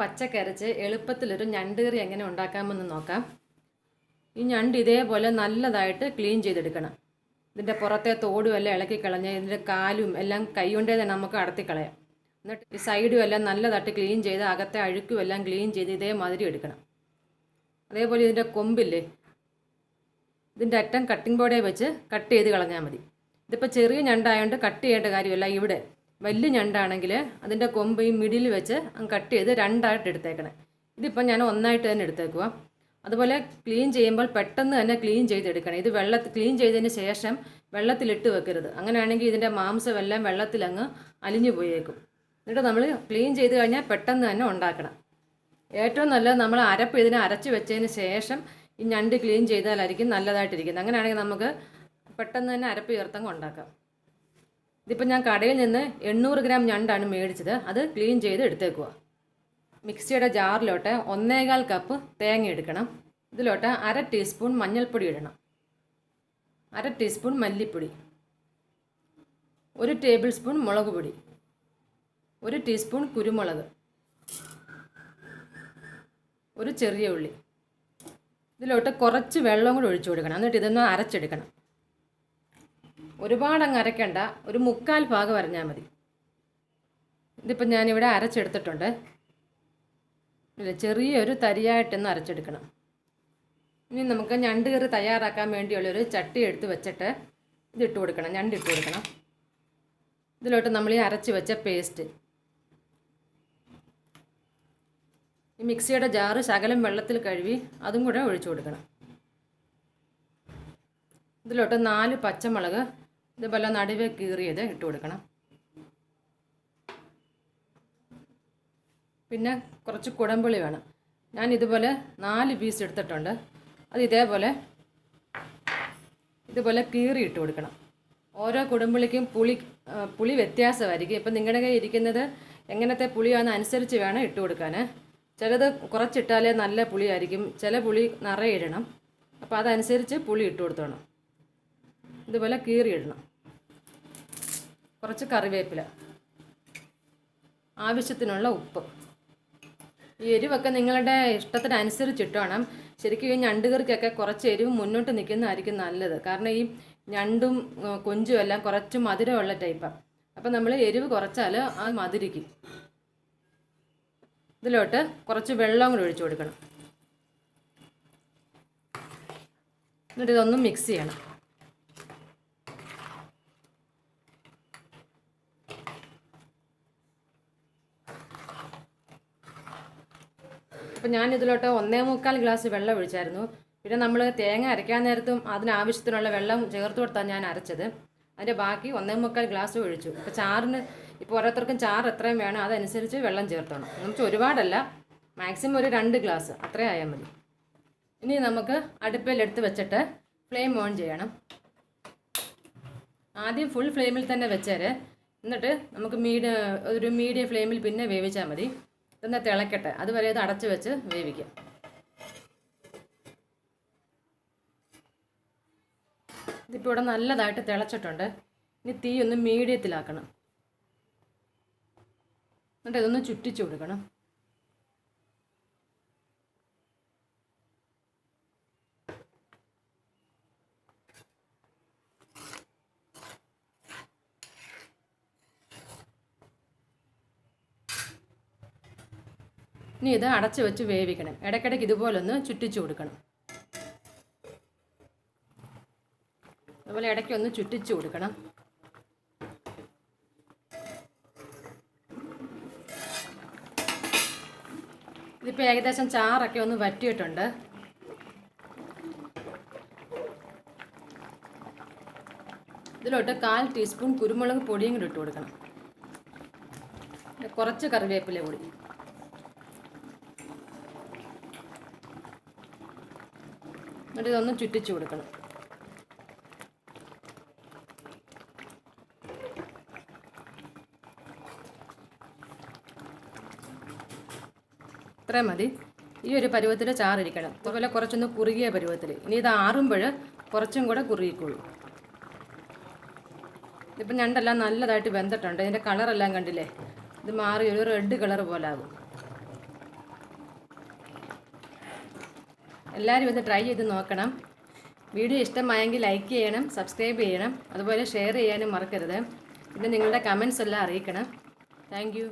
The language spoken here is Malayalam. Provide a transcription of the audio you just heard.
പച്ചക്കരച്ച് എളുപ്പത്തിലൊരു ഞണ്ട് കറി എങ്ങനെ ഉണ്ടാക്കാമെന്ന് നോക്കാം. ഈ ഞണ്ട് ഇതേപോലെ നല്ലതായിട്ട് ക്ലീൻ ചെയ്തെടുക്കണം. ഇതിന്റെ പുറത്തെ തോടും എല്ലാം ഇളക്കി കളഞ്ഞ് ഇതിന്റെ കാലും എല്ലാം കൈ കൊണ്ടേ തന്നെ നമുക്ക് അടത്തി കളയാം. എന്നിട്ട് ഈ സൈഡും എല്ലാം നല്ലതായിട്ട് ക്ലീൻ ചെയ്ത് അകത്തെ അഴുക്കും എല്ലാം ക്ലീൻ ചെയ്ത് ഇതേമാതിരി എടുക്കണം. അതേപോലെ ഇതിന്റെ കൊമ്പില്ലേ? ഇതിന്റെ അറ്റം കട്ടിംഗ് ബോർഡേ വെച്ച് കട്ട് ചെയ്ത് കളഞ്ഞാൽ മതി. ഇതിപ്പോൾ ചെറിയ ഞണ്ടായതുകൊണ്ട് കട്ട് ചെയ്യേണ്ട കാര്യമല്ല ഇവിടെ. വലിയ ഞണ്ടാണെങ്കിൽ അതിന്റെ കൊമ്പ് ഈ മിഡിൽ വെച്ച് കട്ട് ചെയ്ത് രണ്ടായിട്ട് എടുത്തേക്കണേ. ഇതിപ്പോൾ ഞാൻ ഒന്നായിട്ട് തന്നെ എടുത്തേക്കുക അതുപോലെ ക്ലീൻ ചെയ്യുമ്പോൾ പെട്ടെന്ന് തന്നെ ക്ലീൻ ചെയ്തെടുക്കണം. ഇത് വെള്ളത്തിൽ ക്ലീൻ ചെയ്തതിന് ശേഷം വെള്ളത്തിലിട്ട് വെക്കരുത്. അങ്ങനെയാണെങ്കിൽ ഇതിന്റെ മാംസമെല്ലാം വെള്ളത്തിലങ്ങ് അലിഞ്ഞു പോയേക്കും. എന്നിട്ട് നമ്മൾ ക്ലീൻ ചെയ്ത് കഴിഞ്ഞാൽ പെട്ടെന്ന് തന്നെ ഉണ്ടാക്കണം. ഏറ്റവും നല്ലത് നമ്മൾ അരപ്പ് ഇതിനെ അരച്ച് വെച്ചതിന് ശേഷം ഈ ഞണ്ട് ക്ലീൻ ചെയ്താലായിരിക്കും നല്ലതായിട്ടിരിക്കുന്നത്. അങ്ങനെയാണെങ്കിൽ നമുക്ക് പെട്ടെന്ന് തന്നെ അരപ്പ് ചേർത്തങ്ങ് ഉണ്ടാക്കാം. ഇതിപ്പോൾ ഞാൻ കടയിൽ നിന്ന് എണ്ണൂറ് ഗ്രാം ഞണ്ടാണ് മേടിച്ചത്. അത് ക്ലീൻ ചെയ്ത് എടുത്തേക്കുക മിക്സിയുടെ ജാറിലോട്ട് ഒന്നേകാൽ കപ്പ് തേങ്ങ എടുക്കണം. ഇതിലോട്ട് അര ടീസ്പൂൺ മഞ്ഞൾപ്പൊടി ഇടണം. അര ടീസ്പൂൺ മല്ലിപ്പൊടി. ഒരു ടേബിൾ സ്പൂൺ മുളക് പൊടി. ഒരു ടീസ്പൂൺ കുരുമുളക്. ഒരു ചെറിയ ഉള്ളി. ഇതിലോട്ട് കുറച്ച് വെള്ളം കൂടി ഒഴിച്ചു കൊടുക്കണം. എന്നിട്ട് ഇതൊന്ന് അരച്ചെടുക്കണം. ഒരുപാട് അങ്ങ് അരയ്ക്കണ്ട. ഒരു മുക്കാൽ ഭാഗം അരഞ്ഞാൽ മതി. ഇതിപ്പോൾ ഞാനിവിടെ അരച്ചെടുത്തിട്ടുണ്ട്. ഇല്ല ചെറിയൊരു തരിയായിട്ടൊന്ന് അരച്ചെടുക്കണം. ഇനി നമുക്ക് ഞണ്ട് കറി തയ്യാറാക്കാൻ വേണ്ടിയുള്ളൊരു ചട്ടി എടുത്ത് വെച്ചിട്ട് ഇതിട്ട് കൊടുക്കണം. ഞണ്ട് ഇട്ട് കൊടുക്കണം. ഇതിലോട്ട് നമ്മൾ ഈ അരച്ച് വെച്ച പേസ്റ്റ്. ഈ മിക്സിയുടെ ജാറ് ശകലം വെള്ളത്തിൽ കഴുകി അതും കൂടെ ഒഴിച്ചു കൊടുക്കണം. ഇതിലോട്ട് നാല് പച്ചമുളക് ഇതുപോലെ നടുവെ കീറിയത് ഇട്ട് കൊടുക്കണം. പിന്നെ കുറച്ച് കുടമ്പുളി വേണം. ഞാൻ ഇതുപോലെ നാല് പീസ് എടുത്തിട്ടുണ്ട്. അത് ഇതേപോലെ ഇതുപോലെ കീറി ഇട്ട് കൊടുക്കണം. ഓരോ കുടമ്പുളിക്കും പുളി പുളി വ്യത്യാസമായിരിക്കും. ഇപ്പം നിങ്ങളുടെ കയ്യിൽ ഇരിക്കുന്നത് എങ്ങനത്തെ പുളിയാണെന്ന് അനുസരിച്ച് വേണം ഇട്ട് കൊടുക്കാൻ ചിലത് കുറച്ചിട്ടാലേ നല്ല പുളിയായിരിക്കും. ചില പുളി നിറയെ ഇടണം. അപ്പോൾ അതനുസരിച്ച് പുളി ഇട്ട് കൊടുത്തോണം. ഇതുപോലെ കീറി ഇടണം. കുറച്ച് കറിവേപ്പില. ആവശ്യത്തിനുള്ള ഉപ്പ്. ഈ എരിവൊക്കെ നിങ്ങളുടെ ഇഷ്ടത്തിനനുസരിച്ച് ഇട്ടോണം ശരിക്കും ഈ ഞണ്ട് കറിക്കൊക്കെ കുറച്ച് എരിവ് മുന്നോട്ട് നിൽക്കുന്നതായിരിക്കും നല്ലത്. കാരണം ഈ ഞണ്ടും കൊഞ്ചും എല്ലാം കുറച്ച് മധുരമുള്ള ടൈപ്പാണ് അപ്പം നമ്മൾ എരിവ് കുറച്ചാൽ ആ മധുരിക്കും. ഇതിലോട്ട് കുറച്ച് വെള്ളം കൂടി ഒഴിച്ചു കൊടുക്കണം. എന്നിട്ട് ഇതൊന്നും മിക്സ് ചെയ്യണം. അപ്പം ഞാൻ ഇതിലോട്ട് ഒന്നേ മുക്കാൽ ഗ്ലാസ് വെള്ളം ഒഴിച്ചായിരുന്നു. പിന്നെ നമ്മൾ തേങ്ങ അരയ്ക്കാൻ നേരത്തും അതിനാവശ്യത്തിനുള്ള വെള്ളം ചേർത്ത് കൊടുത്താണ് ഞാൻ അരച്ചത്. അതിന്റെ ബാക്കി ഒന്നേ മുക്കാൽ ഗ്ലാസ് ഒഴിച്ചു. ഇപ്പോൾ ചാറിന് ഇപ്പോൾ ഓരോരുത്തർക്കും ചാറ് എത്രയും വേണം അതനുസരിച്ച് വെള്ളം ചേർത്തോണം. നമുക്ക് ഒരുപാടല്ല മാക്സിമം ഒരു രണ്ട് ഗ്ലാസ് അത്രയും ആയാൽ മതി. ഇനി നമുക്ക് അടുപ്പിലെടുത്ത് വെച്ചിട്ട് ഫ്ലെയിം ഓൺ ചെയ്യണം. ആദ്യം ഫുൾ ഫ്ലെയിമിൽ തന്നെ വെച്ചേര്. എന്നിട്ട് നമുക്ക് മീഡിയ ഒരു മീഡിയം ഫ്ലെയിമിൽ പിന്നെ വേവിച്ചാൽ മതി. ഇതൊന്ന് തിളക്കട്ടെ. അതുവരെ ഇത് അടച്ചു വെച്ച് വേവിക്കാം. ഇതിപ്പോൾ ഇവിടെ നല്ലതായിട്ട് തിളച്ചിട്ടുണ്ട്. ഇനി തീ ഒന്ന് മീഡിയത്തിലാക്കണം. എന്നിട്ട് ഇതൊന്ന് ചുറ്റിച്ചു കൊടുക്കണം. ഇനി ഇത് അടച്ചു വെച്ച് വേവിക്കണം. ഇടയ്ക്കിടയ്ക്ക് ഇതുപോലൊന്ന് ചുറ്റിച്ചു കൊടുക്കണം. അതുപോലെ ഇടയ്ക്ക് ഒന്ന് ചുറ്റിച്ചു കൊടുക്കണം. ഇതിപ്പോൾ ഏകദേശം ചാറൊക്കെ ഒന്ന് വറ്റിയിട്ടുണ്ട്. ഇതിലോട്ട് കാൽ ടീസ്പൂൺ കുരുമുളക് പൊടിയും കൂടി ഇട്ട് കൊടുക്കണം. കുറച്ച് കറിവേപ്പില കൂടി. എന്നിട്ട് ഇതൊന്ന് ചുറ്റിച്ചു കൊടുക്കണം. ഇത്രയും മതി. ഈ ഒരു പരുവത്തിൽ ചാറിരിക്കണം. അതുപോലെ കുറച്ചൊന്ന് കുറുകിയ പരുവത്തിൽ. ഇനി ഇത് ആറുമ്പോൾ കുറച്ചും കൂടെ കുറുകിക്കോളൂ. ഇപ്പം ഞണ്ടെല്ലാം നല്ലതായിട്ട് വെന്തിട്ടുണ്ട്. ഇതിന്റെ കളറെല്ലാം കണ്ടില്ലേ? ഇത് മാറി ഒരു റെഡ് കളർ പോലെ ആകും എല്ലാവരും ഇത് ട്രൈ ചെയ്ത് നോക്കണം. വീഡിയോ ഇഷ്ടമായെങ്കിൽ ലൈക്ക് ചെയ്യണം സബ്സ്ക്രൈബ് ചെയ്യണം അതുപോലെ ഷെയർ ചെയ്യാനും മറക്കരുത്. പിന്നെ നിങ്ങളുടെ കമൻസ് എല്ലാം അറിയിക്കണം. താങ്ക്